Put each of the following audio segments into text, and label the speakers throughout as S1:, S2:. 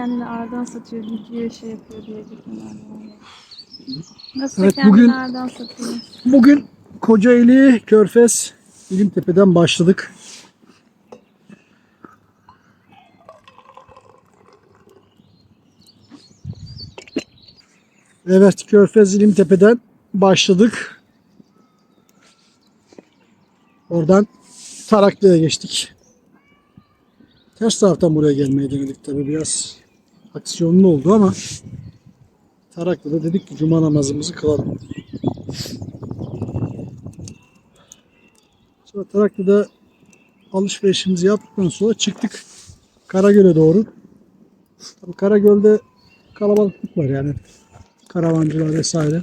S1: kendini ağırdan satıyor, video şey yapıyor diye. Nasıl
S2: Evet,
S1: kendini
S2: bugün-
S1: ağırdan satıyor?
S2: Bugün Kocaeli Körfez İlimtepe'den başladık. Evet Körfez İlimtepe'den başladık. Oradan Taraklı'ya geçtik. Ters taraftan buraya gelmeyi denedik tabi biraz aksiyonlu oldu ama Taraklı'da dedik ki cuma namazımızı kılalım. Sonra Taraklı'da alışverişimizi yaptıktan sonra çıktık Karagöl'e doğru. Tabii Karagöl'de kalabalıklık var yani. Karavancılar vesaire.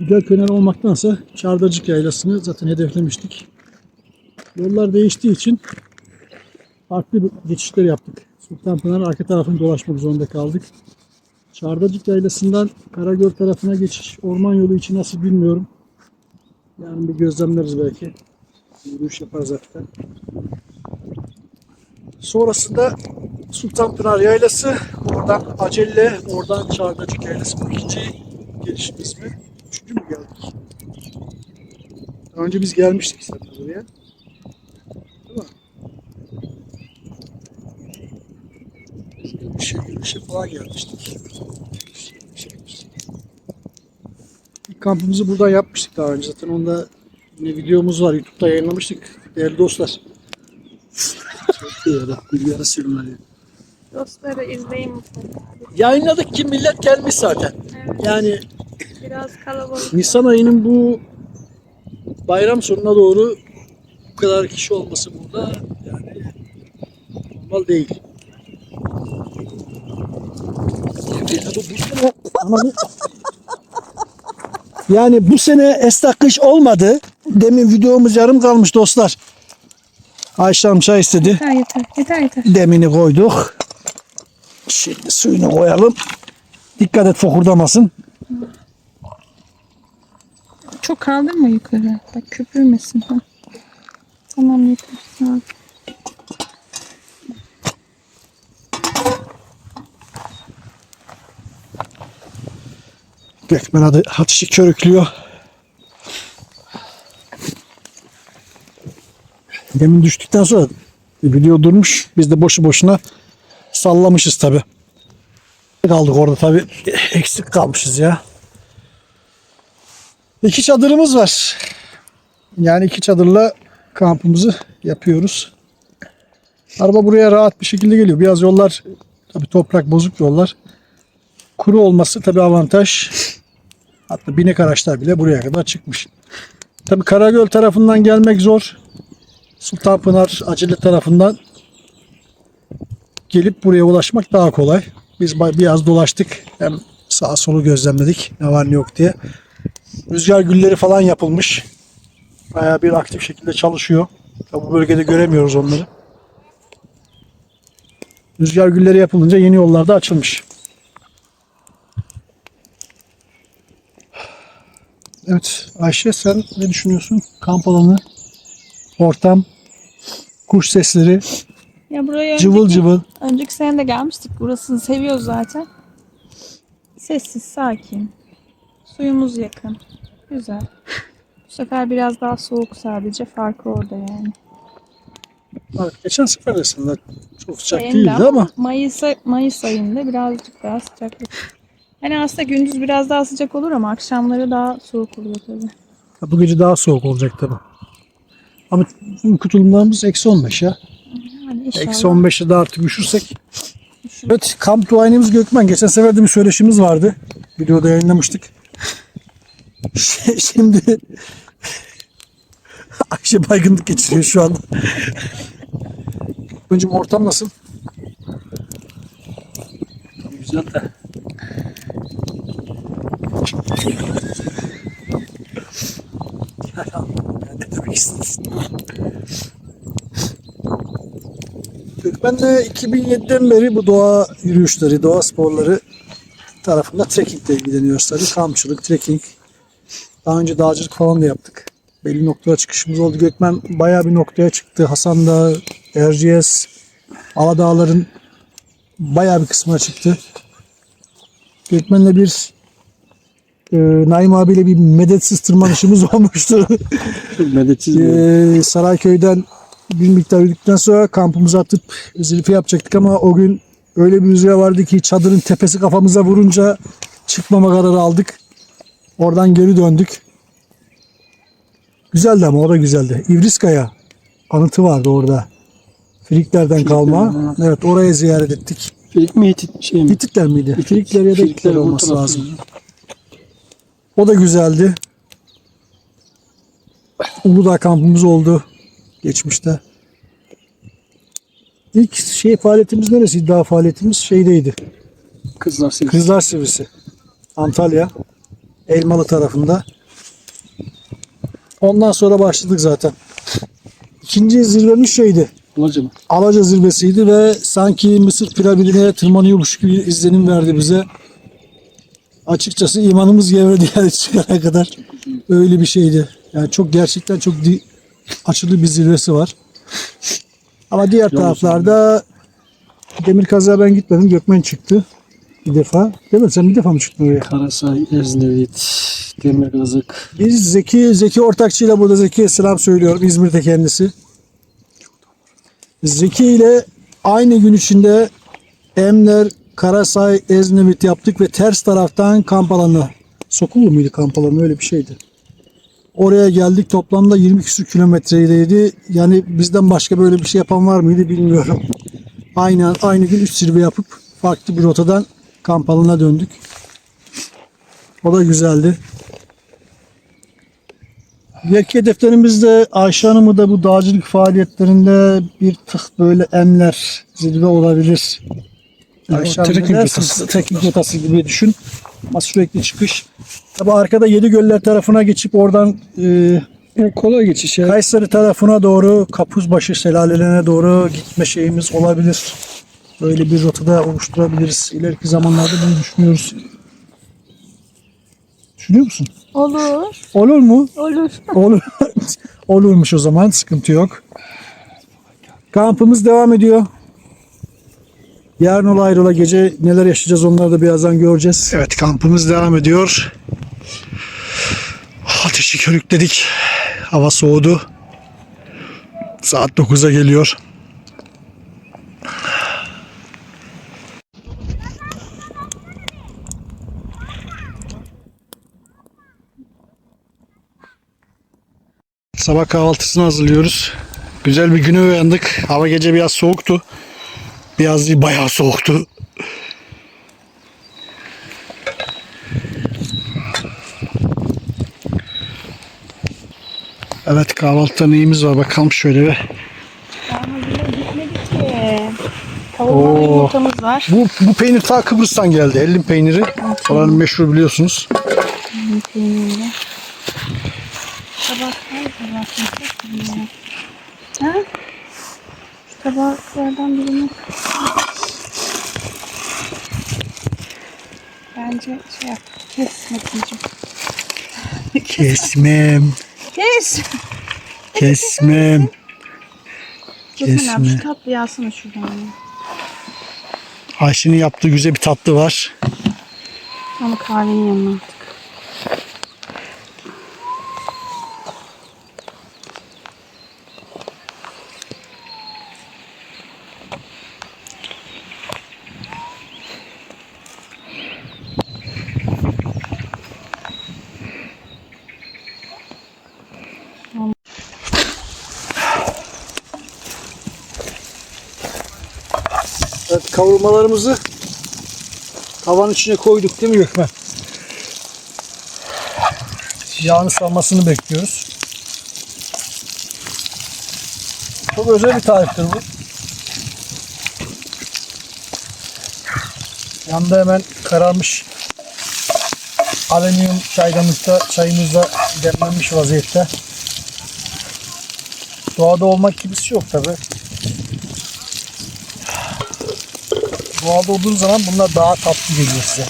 S2: Göl kenarı olmaktansa Çardacık Yaylası'nı zaten hedeflemiştik. Yollar değiştiği için farklı bir geçişler yaptık. Sultanpınar'ın arka tarafını dolaşmak zorunda kaldık. Çardacık Yaylası'ndan Karagöl tarafına geçiş orman yolu için nasıl bilmiyorum. Yani bir gözlemleriz belki. Yürüyüş yaparız zaten. Sonrasında Sultanpınar Yaylası, oradan Acelle, oradan Çardacık Yaylası. Bu ikinci gelişimiz mi? Üçüncü mü geldik? Daha önce biz gelmiştik zaten buraya. 70'e 70'e şey şey falan gelmiştik. İlk kampımızı burada yapmıştık daha önce. Zaten onda yine videomuz var. Youtube'da yayınlamıştık. Değerli dostlar. Çok iyi adam. Bilgileri sürümleri.
S1: Dostları izleyin mutlaka.
S2: Yayınladık ki millet gelmiş zaten.
S1: Evet.
S2: Yani
S1: biraz kalabalık.
S2: Nisan ayının bu bayram sonuna doğru bu kadar kişi olması burada yani normal değil. Yani bu sene esnaf kış olmadı. Demin videomuz yarım kalmış dostlar. Ayşe Hanım çay istedi.
S1: Yeter yeter. Yeter yeter.
S2: Demini koyduk. Şimdi suyunu koyalım. Dikkat et fokurdamasın.
S1: Çok kaldırma yukarı. Bak köpürmesin. Ha. Tamam yeter. Sağ ol.
S2: Gökmen adı ateşi körüklüyor. Demin düştükten sonra video durmuş. Biz de boşu boşuna sallamışız tabi. Kaldık orada tabi. Eksik kalmışız ya. İki çadırımız var. Yani iki çadırla kampımızı yapıyoruz. Araba buraya rahat bir şekilde geliyor. Biraz yollar tabi toprak bozuk yollar. Kuru olması tabi avantaj. Hatta binek araçlar bile buraya kadar çıkmış. Tabi Karagöl tarafından gelmek zor. Sultanpınar Acele tarafından gelip buraya ulaşmak daha kolay. Biz biraz dolaştık. Hem sağa solu gözlemledik. Ne var ne yok diye. Rüzgar gülleri falan yapılmış. Bayağı bir aktif şekilde çalışıyor. Tabi bu bölgede göremiyoruz onları. Rüzgar gülleri yapılınca yeni yollar da açılmış. Evet Ayşe sen ne düşünüyorsun? Kamp alanı, ortam, kuş sesleri,
S1: Ya buraya
S2: cıvıl
S1: önceki,
S2: cıvıl.
S1: önceki sene de gelmiştik. Burasını seviyoruz zaten. Sessiz, sakin. Suyumuz yakın. Güzel. Bu sefer biraz daha soğuk sadece. Farkı orada yani.
S2: Evet, geçen sefer de aslında çok sıcak
S1: Benim
S2: değildi
S1: de
S2: ama
S1: Mayıs, Mayıs ayında birazcık daha sıcaklık. Hani aslında gündüz biraz daha sıcak olur ama akşamları daha soğuk oluyor tabii.
S2: bu gece daha soğuk olacak tabi. Ama bugünkü tulumlarımız eksi 15 ya.
S1: Yani inşallah.
S2: Eksi 15'e de artık üşürsek. Evet kamp duayenimiz Gökmen. Geçen sefer de bir söyleşimiz vardı. Videoda yayınlamıştık. Şimdi Ayşe baygınlık geçiriyor şu anda. Gökmen'cim ortam nasıl?
S3: Güzel de.
S2: İstiyorsun? Gökmen'le 2007'den beri bu doğa yürüyüşleri, doğa sporları tarafında trekkingle ilgileniyoruz tabii. Kampçılık, trekking. Daha önce dağcılık falan da yaptık. Belli noktalara çıkışımız oldu. Gökmen bayağı bir noktaya çıktı. Hasan Dağı, Erciyes, Aladağların bayağı bir kısmına çıktı. Gökmen'le bir e, Naim abiyle bir medetsiz tırmanışımız olmuştu.
S3: Medetsiz
S2: e, Sarayköy'den bir miktar yürüdükten sonra kampımızı atıp zirfe yapacaktık ama o gün öyle bir rüzgar vardı ki çadırın tepesi kafamıza vurunca çıkmama kararı aldık. Oradan geri döndük. Güzeldi ama o da güzeldi. İvriskaya anıtı vardı orada. Friklerden kalma. Evet oraya ziyaret ettik.
S3: Filik mi Hitit şey mi?
S2: Hititler miydi? Frikler ya da Hititler olması lazım. O da güzeldi. Uludağ kampımız oldu geçmişte. İlk şey faaliyetimiz neresi? Daha faaliyetimiz şeydeydi.
S3: Kızlar sevgisi.
S2: Kızlar Sivrisi. Antalya. Elmalı tarafında. Ondan sonra başladık zaten. İkinci zirvemiz şeydi.
S3: Olaca mı?
S2: Alaca zirvesiydi ve sanki Mısır piramidine tırmanıyormuş gibi izlenim verdi bize. Açıkçası imanımız gevredi yani çıkana kadar. Öyle bir şeydi. Yani çok gerçekten çok açılı bir zirvesi var. Ama diğer taraflarda Demir Kazı'ya ben gitmedim. Gökmen çıktı. Bir defa. Değil mi? Sen bir defa mı çıktın oraya?
S3: Karasay, Eznevit, Demirkazık.
S2: Biz Zeki, Zeki Ortakçı ile burada Zeki'ye selam söylüyorum. İzmir'de kendisi. Zeki ile aynı gün içinde Emler, Karasay, Eznevit yaptık ve ters taraftan kamp alanı. Sokullu muydu kamp alanı öyle bir şeydi. Oraya geldik toplamda 20 küsur kilometredeydi. Yani bizden başka böyle bir şey yapan var mıydı bilmiyorum. Aynı aynı gün 3 zirve yapıp farklı bir rotadan kamp alanına döndük. O da güzeldi. Diğer hedeflerimiz de Ayşe Hanım'ı da bu dağcılık faaliyetlerinde bir tık böyle emler zirve olabilir. Hanım
S3: trekking rotası.
S2: Trekking rotası gibi düşün. Ama sürekli çıkış. Tabi arkada Yedi Göller tarafına geçip oradan e,
S3: Yani kolay geçiş ya.
S2: Kayseri tarafına doğru Kapuzbaşı şelalelerine doğru gitme şeyimiz olabilir. Böyle bir rotada oluşturabiliriz. İleriki zamanlarda bunu düşünüyoruz. Düşünüyor musun?
S1: Olur.
S2: Olur mu?
S1: Olur.
S2: Olur. Olurmuş o zaman sıkıntı yok. Kampımız devam ediyor. Yarın ola ayrıla gece neler yaşayacağız onları da birazdan göreceğiz. Evet kampımız devam ediyor. Ateşi körükledik. Hava soğudu. Saat 9'a geliyor. Sabah kahvaltısını hazırlıyoruz. Güzel bir güne uyandık. Hava gece biraz soğuktu. Değil bayağı soğuktu. Evet kahvaltıda neyimiz var bakalım şöyle bir.
S1: Gitmedik ki. Kavurmalı
S2: Oo.
S1: yumurtamız var.
S2: Bu, bu peynir ta Kıbrıs'tan geldi. Ellim peyniri. Oranın meşhur biliyorsunuz.
S1: Peynirli. Tabak var mı? Ha? Şu tabaklardan birini Bence şey yap. Kes Metin'cim.
S2: Kesmem.
S1: Kes.
S2: Kesmem.
S1: Gökmen abi
S2: Kesme.
S1: şu tatlıyı alsana şuradan.
S2: Ayşe'nin yaptığı güzel bir tatlı var.
S1: Onu kahvenin yanına
S2: Evet, kavurmalarımızı tavanın içine koyduk değil mi Gökmen? Yağını salmasını bekliyoruz. Çok özel bir tariftir bu. Yanında hemen kararmış alüminyum çaydanlıkta çayımız da demlenmiş vaziyette. Doğada olmak gibisi yok tabi. Doğada olduğunuz zaman bunlar daha tatlı geliyor size.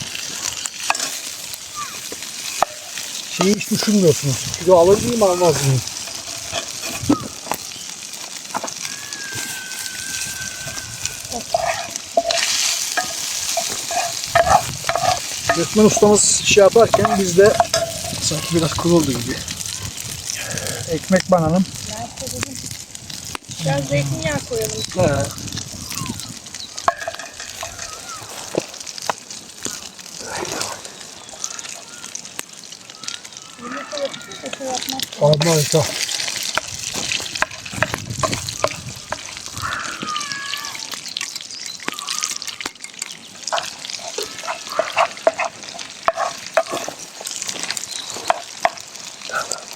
S2: Şeyi hiç düşünmüyorsunuz. Kilo alır mıyım almaz mıyım? Gökmen ustamız şey yaparken biz de sanki biraz kuruldu gibi. Ekmek bananım.
S1: Biraz zeytinyağı koyalım.
S2: Evet. Harika.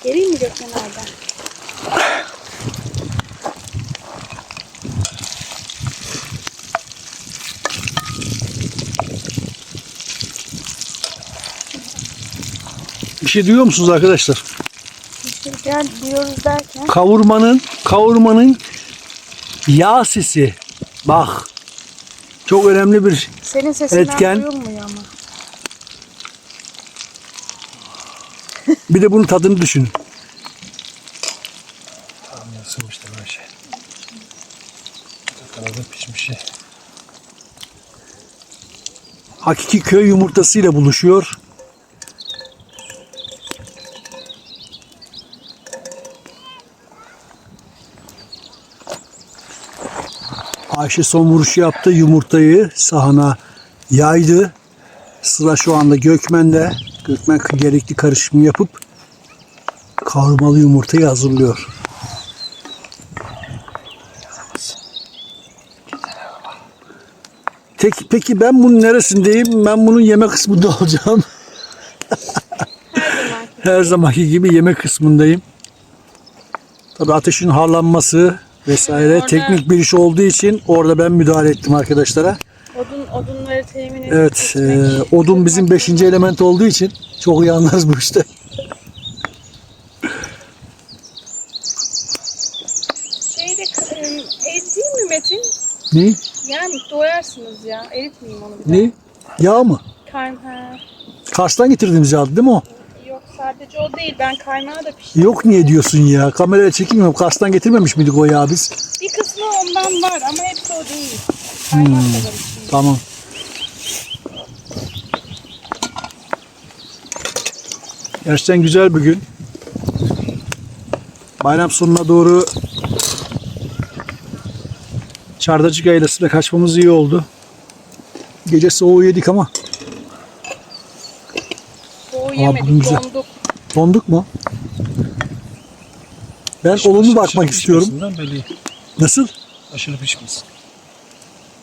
S1: Geleyim mi Gökmen abi?
S2: Bir şey duyuyor musunuz arkadaşlar?
S1: Gel diyoruz derken.
S2: Kavurmanın kavurmanın yağ sesi. Bak. Çok önemli bir
S1: Senin sesinden
S2: Etken.
S1: duyulmuyor ama.
S2: Bir de bunun tadını düşünün. Tamam ısınmış da böyle şey. Kanadı pişmiş şey. Hakiki köy yumurtasıyla buluşuyor. Ayşe son vuruşu yaptı. Yumurtayı sahana yaydı. Sıra şu anda Gökmen'de. Gökmen gerekli karışımı yapıp kavurmalı yumurtayı hazırlıyor. Peki, peki ben bunun neresindeyim? Ben bunun yeme kısmında olacağım. Her zamanki gibi yeme kısmındayım. Tabii ateşin harlanması vesaire
S1: Orada-
S2: teknik bir iş olduğu için orada ben müdahale ettim arkadaşlara.
S1: Odun, odunları temin edip
S2: Evet,
S1: kesmek.
S2: e, odun bizim beşinci element olduğu için çok iyi anlarız bu işte.
S1: Şeyde e, eriteyim mi Metin?
S2: Ne?
S1: Yani doyarsınız ya. Eritmeyeyim onu bir
S2: Ne? Yağ mı?
S1: daha. Kayma. ha.
S2: Kars'tan getirdiğimiz yağ değil mi o?
S1: Sadece o değil. Ben kaymağı da pişirdim.
S2: Yok niye diyorsun ya? Kameraya çekilmiyorum. Kars'tan getirmemiş miydik o yağı biz?
S1: Bir kısmı ondan var ama hepsi o değil. Kaymak da var içinde.
S2: Tamam. Gerçekten güzel bir gün. Bayram sonuna doğru Çardacık Yaylası'na kaçmamız iyi oldu. Gece soğuğu yedik ama
S1: Soğuğu
S2: bugün
S1: yemedik.
S2: güzel.
S1: Donduk.
S2: donduk mu? Ben olumlu bakmak istiyorum.
S3: Böyle
S2: Nasıl?
S3: aşırı pişmesin.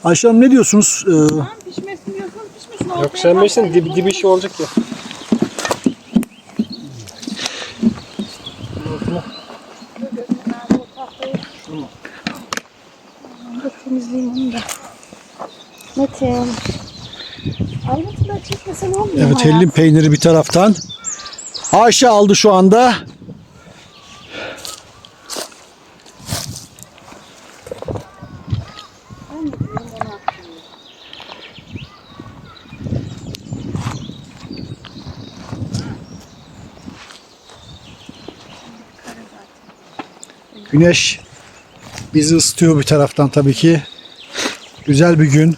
S2: Ayşe Hanım ne diyorsunuz? Ee,
S1: Tamam pişmesin diyorsan pişmesin.
S3: Yok
S1: Ortaya
S3: sen bilirsin
S1: bakmayın.
S3: dib, dibi şey olacak ya.
S1: Temizleyeyim onu da. Metin. Anlatın çekmesen olmuyor
S2: Evet
S1: hayat.
S2: hellim peyniri bir taraftan. Ayşe aldı şu anda. Güneş bizi ısıtıyor bir taraftan tabii ki. Güzel bir gün.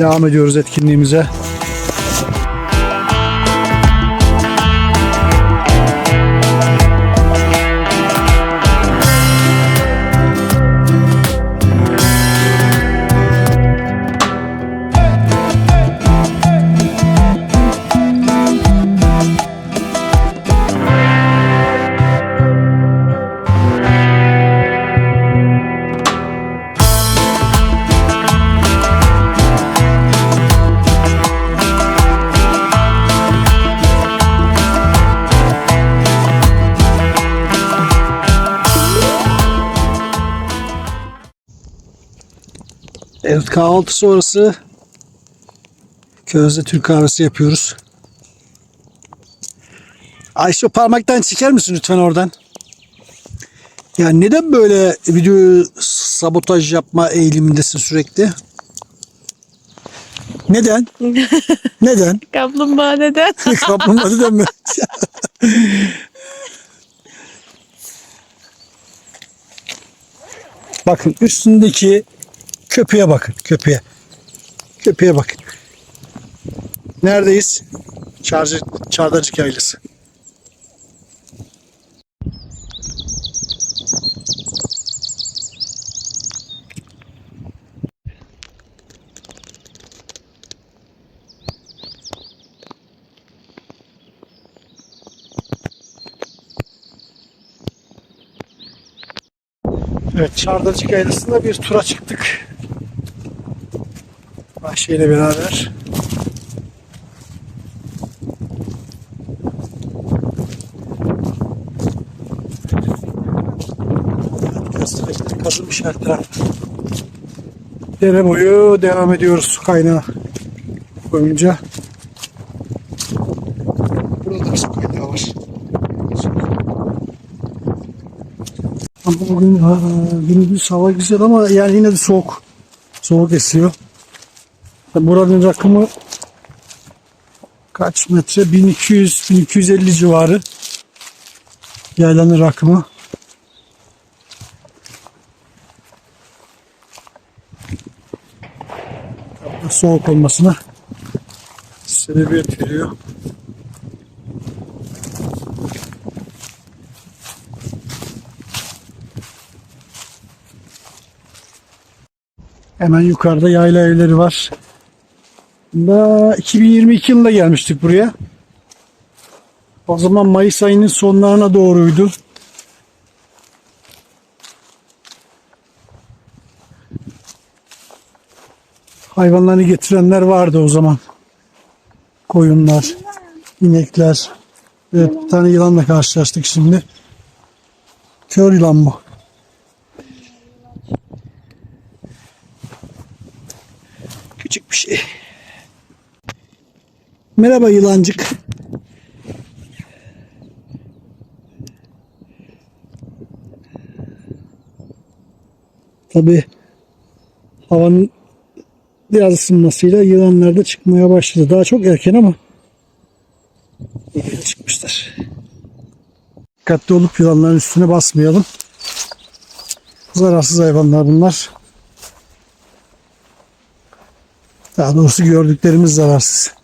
S2: Devam ediyoruz etkinliğimize. Kahvaltı sonrası közde Türk kahvesi yapıyoruz. Ayşe parmaktan çeker misin lütfen oradan? Ya neden böyle video sabotaj yapma eğilimindesin sürekli? Neden? neden?
S1: Kaplumbağa neden?
S2: Kaplumbağa neden mi? bakın üstündeki köpeğe bakın köpeğe. Köpeğe bakın. Neredeyiz? Çarcı, Çardacık Yaylası. Evet, Çardacık Yaylası'nda bir tura çıktık. Ayşe ile beraber. Göstericileri kazılmış her taraf. Dere boyu devam ediyoruz su kaynağı boyunca. Burada da su kaynağı var. Ama bugün ha, gündüz hava güzel ama yani yine de soğuk. Soğuk esiyor. Buranın rakımı kaç metre? 1200-1250 civarı. Yaylanın rakımı. Soğuk olmasına sebebiyet veriyor. Hemen yukarıda yayla evleri var. Da 2022 yılında gelmiştik buraya. O zaman Mayıs ayının sonlarına doğruydu. Hayvanlarını getirenler vardı o zaman. Koyunlar, inekler. Evet, bir tane yılanla karşılaştık şimdi. Kör yılan bu. Küçük bir şey. Merhaba yılancık. Tabi havanın biraz ısınmasıyla yılanlar da çıkmaya başladı. Daha çok erken ama çıkmışlar. Dikkatli olup yılanların üstüne basmayalım. Zararsız hayvanlar bunlar. Daha doğrusu gördüklerimiz zararsız.